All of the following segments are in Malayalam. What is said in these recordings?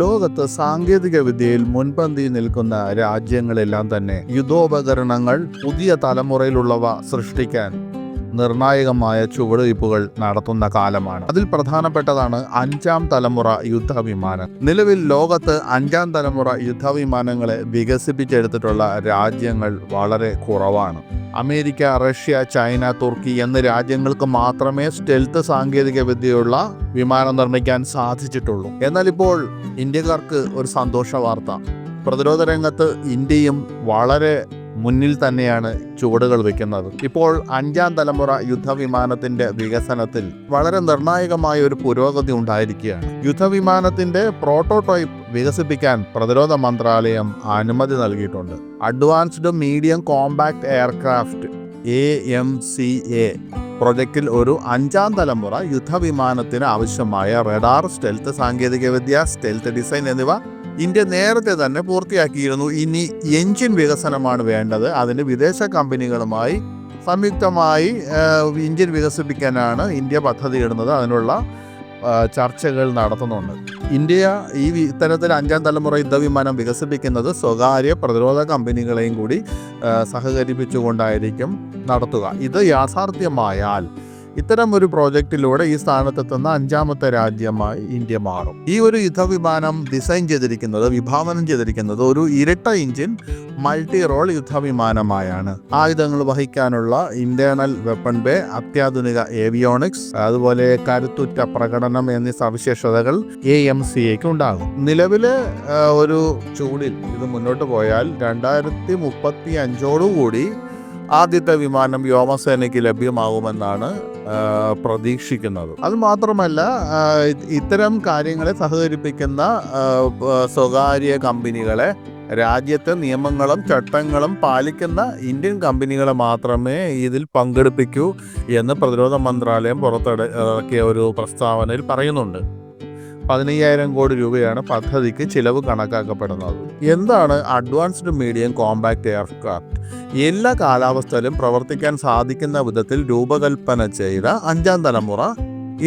ലോകത്ത് സാങ്കേതിക വിദ്യയിൽ മുൻപന്തി നിൽക്കുന്ന രാജ്യങ്ങളെല്ലാം തന്നെ യുദ്ധോപകരണങ്ങൾ പുതിയ തലമുറയിലുള്ളവ സൃഷ്ടിക്കാൻ നിർണായകമായ ചുവടുവയ്പ്പുകൾ നടത്തുന്ന കാലമാണ്. അതിൽ പ്രധാനപ്പെട്ടതാണ് അഞ്ചാം തലമുറ യുദ്ധവിമാനം. നിലവിൽ ലോകത്ത് അഞ്ചാം തലമുറ യുദ്ധവിമാനങ്ങളെ വികസിപ്പിച്ചെടുത്തിട്ടുള്ള രാജ്യങ്ങൾ വളരെ കുറവാണ്. അമേരിക്ക റഷ്യ ചൈന തുർക്കി എന്നീ രാജ്യങ്ങൾക്ക് മാത്രമേ സ്റ്റെൽത്ത് സാങ്കേതിക വിദ്യയുള്ള വിമാനം നിർമ്മിക്കാൻ സാധിച്ചിട്ടുള്ളൂ. എന്നാൽ ഇപ്പോൾ ഇന്ത്യക്കാർക്ക് ഒരു സന്തോഷ വാർത്ത. പ്രതിരോധ രംഗത്ത് ഇന്ത്യയും വളരെ മുന്നിൽ തന്നെയാണ് ചുവടുകൾ വെക്കുന്നത്. ഇപ്പോൾ അഞ്ചാം തലമുറ യുദ്ധവിമാനത്തിന്റെ വികസനത്തിൽ വളരെ നിർണായകമായ ഒരു പുരോഗതി ഉണ്ടായിരിക്കുകയാണ്. യുദ്ധവിമാനത്തിന്റെ പ്രോട്ടോടൈപ്പ് വികസിപ്പിക്കാൻ പ്രതിരോധ മന്ത്രാലയം അനുമതി നൽകിയിട്ടുണ്ട്. Advanced medium compact aircraft A M C A പ്രൊജക്റ്റിൽ ഒരു അഞ്ചാം തലമുറ യുദ്ധവിമാനത്തിന് ആവശ്യമായ റഡാർ സ്റ്റെൽത്ത് സാങ്കേതികവിദ്യ സ്റ്റെൽത്ത് ഡിസൈൻ എന്നിവ ഇന്ത്യ നേരത്തെ തന്നെ പൂർത്തിയാക്കിയിരുന്നു. ഇനി എഞ്ചിൻ വികസനമാണ് വേണ്ടത്. അതിന് വിദേശ കമ്പനികളുമായി സംയുക്തമായി ഇന്ത്യൻ വികസിപ്പിക്കാനാണ് ഇന്ത്യ പദ്ധതിയിടുന്നത് അതിനുള്ള ചർച്ചകൾ നടത്തുന്നുണ്ട്. ഇന്ത്യ ഈ ഇത്തരത്തിൽ അഞ്ചാം തലമുറ യുദ്ധവിമാനം വികസിപ്പിക്കുന്നത് സ്വകാര്യ പ്രതിരോധ കമ്പനികളെയും കൂടി സഹകരിപ്പിച്ചുകൊണ്ടായിരിക്കും നടത്തുക. ഇത് യാഥാർത്ഥ്യമായാൽ ഇത്തരം ഒരു പ്രോജക്റ്റിലൂടെ ഈ സ്ഥാനത്തെത്തുന്ന അഞ്ചാമത്തെ രാജ്യമായി ഇന്ത്യ മാറും. ഈ ഒരു യുദ്ധവിമാനം ഡിസൈൻ ചെയ്തിരിക്കുന്നത് വിഭാവനം ചെയ്തിരിക്കുന്നത് ഒരു ഇരട്ട ഇഞ്ചിൻ മൾട്ടി റോൾ യുദ്ധവിമാനമായാണ്. ആയുധങ്ങൾ വഹിക്കാനുള്ള ഇന്റേണൽ വെപ്പൺ ബേ അത്യാധുനിക ഏവിയോണിക്സ് അതുപോലെ കരുത്തുറ്റ പ്രകടനം എന്നീ സവിശേഷതകൾ എ എം സി എക്ക് ഉണ്ടാകും. നിലവിലെ ഒരു ചൂടിൽ ഇത് മുന്നോട്ട് പോയാൽ രണ്ടായിരത്തി മുപ്പത്തി അഞ്ചോടുകൂടി ആദ്യത്തെ വിമാനം വ്യോമസേനയ്ക്ക് ലഭ്യമാകുമെന്നാണ് പ്രതീക്ഷിക്കുന്നത്. അത് മാത്രമല്ല ഇത്തരം കാര്യങ്ങളെ സഹകരിപ്പിക്കുന്ന സ്വകാര്യ കമ്പനികളെ രാജ്യത്തെ നിയമങ്ങളും ചട്ടങ്ങളും പാലിക്കുന്ന ഇന്ത്യൻ കമ്പനികളെ മാത്രമേ ഇതിൽ പങ്കെടുപ്പിക്കൂ എന്ന് പ്രതിരോധ മന്ത്രാലയം പുറത്തിറക്കിയ ഒരു പ്രസ്താവനയിൽ പറയുന്നുണ്ട്. പതിനയ്യായിരം കോടി രൂപയാണ് പദ്ധതിക്ക് ചിലവ് കണക്കാക്കപ്പെടുന്നത്. എന്താണ് അഡ്വാൻസ്ഡ് മീഡിയം കോമ്പാക്ട് എയർക്രാഫ്റ്റ്? എല്ലാ കാലാവസ്ഥയിലും പ്രവർത്തിക്കാൻ സാധിക്കുന്ന വിധത്തിൽ രൂപകൽപ്പന ചെയ്ത അഞ്ചാം തലമുറ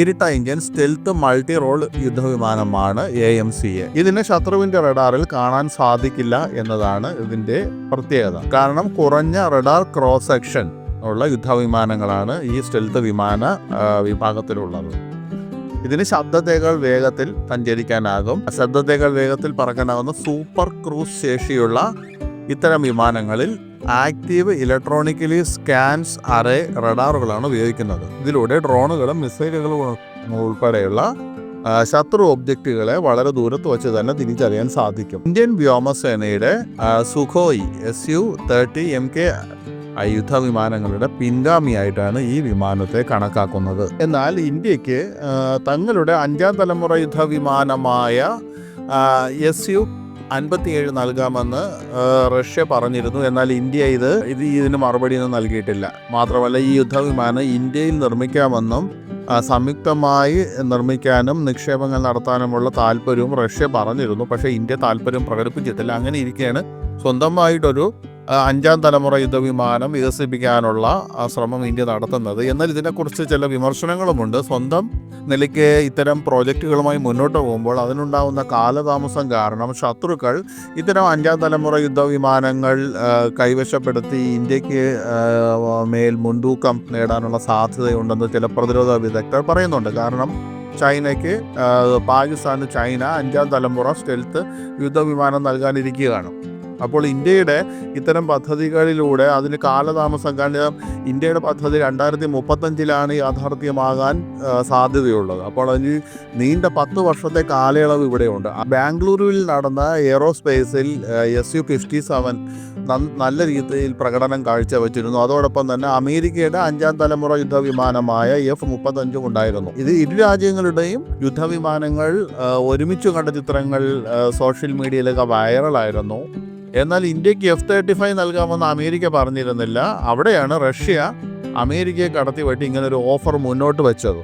ഇരിട്ട എഞ്ചിൻ സ്റ്റെൽത്ത് മൾട്ടി റോൾ യുദ്ധവിമാനമാണ് എ എം സി എ. ഇതിന് ശത്രുവിന്റെ റഡാറിൽ കാണാൻ സാധിക്കില്ല എന്നതാണ് ഇതിന്റെ പ്രത്യേകത. കാരണം കുറഞ്ഞ റഡാർ ക്രോസ് സെക്ഷൻ ഉള്ള യുദ്ധവിമാനങ്ങളാണ് ഈ സ്റ്റെൽത്ത് വിമാന വിഭാഗത്തിലുള്ളത്. ഇതിന് ശബ്ദത്തേക്കാൾ വേഗത്തിൽ സഞ്ചരിക്കാനാകും. ശബ്ദത്തേക്കാൾ വേഗത്തിൽ പറക്കാനാകുന്ന സൂപ്പർ ക്രൂസ് ശേഷിയുള്ള ഇത്തരം വിമാനങ്ങളിൽ ആക്റ്റീവ് ഇലക്ട്രോണിക്കലി സ്കാൻസ് അറേ റഡാറുകളാണ് ഉപയോഗിക്കുന്നത്. ഇതിലൂടെ ഡ്രോണുകളും മിസൈലുകളും ഉൾപ്പെടെയുള്ള ശത്രു ഒബ്ജക്റ്റുകളെ വളരെ ദൂരത്ത് വെച്ച് തന്നെ തിരിച്ചറിയാൻ സാധിക്കും. ഇന്ത്യൻ വ്യോമസേനയുടെ Sukhoi S U thirty M K യുദ്ധവിമാനങ്ങളുടെ പിൻഗാമിയായിട്ടാണ് ഈ വിമാനത്തെ കണക്കാക്കുന്നത്. എന്നാൽ ഇന്ത്യയ്ക്ക് തങ്ങളുടെ അഞ്ചാം തലമുറ യുദ്ധവിമാനമായ എസ് യു അൻപത്തിയേഴ് നൽകാമെന്ന് ആ, റഷ്യ പറഞ്ഞിരുന്നു. എന്നാൽ ഇന്ത്യ ഇത് ഇത് ഇതിന് മറുപടിയൊന്നും നൽകിയിട്ടില്ല. മാത്രമല്ല ഈ യുദ്ധവിമാനം ഇന്ത്യയിൽ നിർമ്മിക്കാമെന്നും സംയുക്തമായി നിർമ്മിക്കാനും നിക്ഷേപങ്ങൾ നടത്താനുമുള്ള താല്പര്യവും റഷ്യ പറഞ്ഞിരുന്നു. പക്ഷേ ഇന്ത്യ താല്പര്യം പ്രകടിപ്പിച്ചിട്ടില്ല. അങ്ങനെ ഇരിക്കുകയാണ്. സ്വന്തമായിട്ടൊരു ആ, അഞ്ചാം തലമുറ യുദ്ധവിമാനം വികസിപ്പിക്കാനുള്ള ശ്രമം ഇന്ത്യ നടത്തുന്നത്. എന്നാൽ ഇതിനെക്കുറിച്ച് ചില വിമർശനങ്ങളുമുണ്ട്. സ്വന്തം നിലയ്ക്ക് ഇത്തരം പ്രോജക്റ്റുകളുമായി മുന്നോട്ട് പോകുമ്പോൾ അതിനുണ്ടാകുന്ന കാലതാമസം കാരണം ശത്രുക്കൾ ഇത്തരം അഞ്ചാം തലമുറ യുദ്ധവിമാനങ്ങൾ കൈവശപ്പെടുത്തി ഇന്ത്യയ്ക്ക് മേൽ മുൻതൂക്കം നേടാനുള്ള സാധ്യതയുണ്ടെന്ന് ചില പ്രതിരോധ വിദഗ്ധർ പറയുന്നുണ്ട്. കാരണം ചൈനയ്ക്ക് പാകിസ്ഥാന് ചൈന അഞ്ചാം തലമുറ സ്റ്റെൽത്ത് യുദ്ധവിമാനം നൽകാനിരിക്കുകയാണ്. അപ്പോൾ ഇന്ത്യയുടെ ഇത്തരം പദ്ധതികളിലൂടെ അതിന് കാലതാമസം കാരണം ഇന്ത്യയുടെ പദ്ധതി രണ്ടായിരത്തി മുപ്പത്തഞ്ചിലാണ് യാഥാർത്ഥ്യമാകാൻ സാധ്യതയുള്ളത്. അപ്പോൾ അതിന് നീണ്ട പത്ത് വർഷത്തെ കാലയളവ് ഇവിടെയുണ്ട്. ബാംഗ്ലൂരുവിൽ നടന്ന എയറോസ്പേസിൽ എസ് യു ഫിഫ്റ്റി സെവൻ നല്ല രീതിയിൽ പ്രകടനം കാഴ്ചവെച്ചിരുന്നു. അതോടൊപ്പം തന്നെ അമേരിക്കയുടെ അഞ്ചാം തലമുറ യുദ്ധവിമാനമായ എഫ് മുപ്പത്തഞ്ചും ഉണ്ടായിരുന്നു. ഇത് ഇരു രാജ്യങ്ങളുടെയും യുദ്ധവിമാനങ്ങൾ ഒരുമിച്ച് കണ്ട ചിത്രങ്ങൾ സോഷ്യൽ മീഡിയയിലൊക്കെ വൈറലായിരുന്നു. എന്നാൽ ഇന്ത്യയ്ക്ക് എഫ് തേർട്ടി ഫൈവ് നൽകാമെന്ന് അമേരിക്ക പറഞ്ഞിരുന്നില്ല. അവിടെയാണ് റഷ്യ അമേരിക്കയെ കടത്തിവെട്ടി ഇങ്ങനെ ഒരു ഓഫർ മുന്നോട്ട് വെച്ചത്.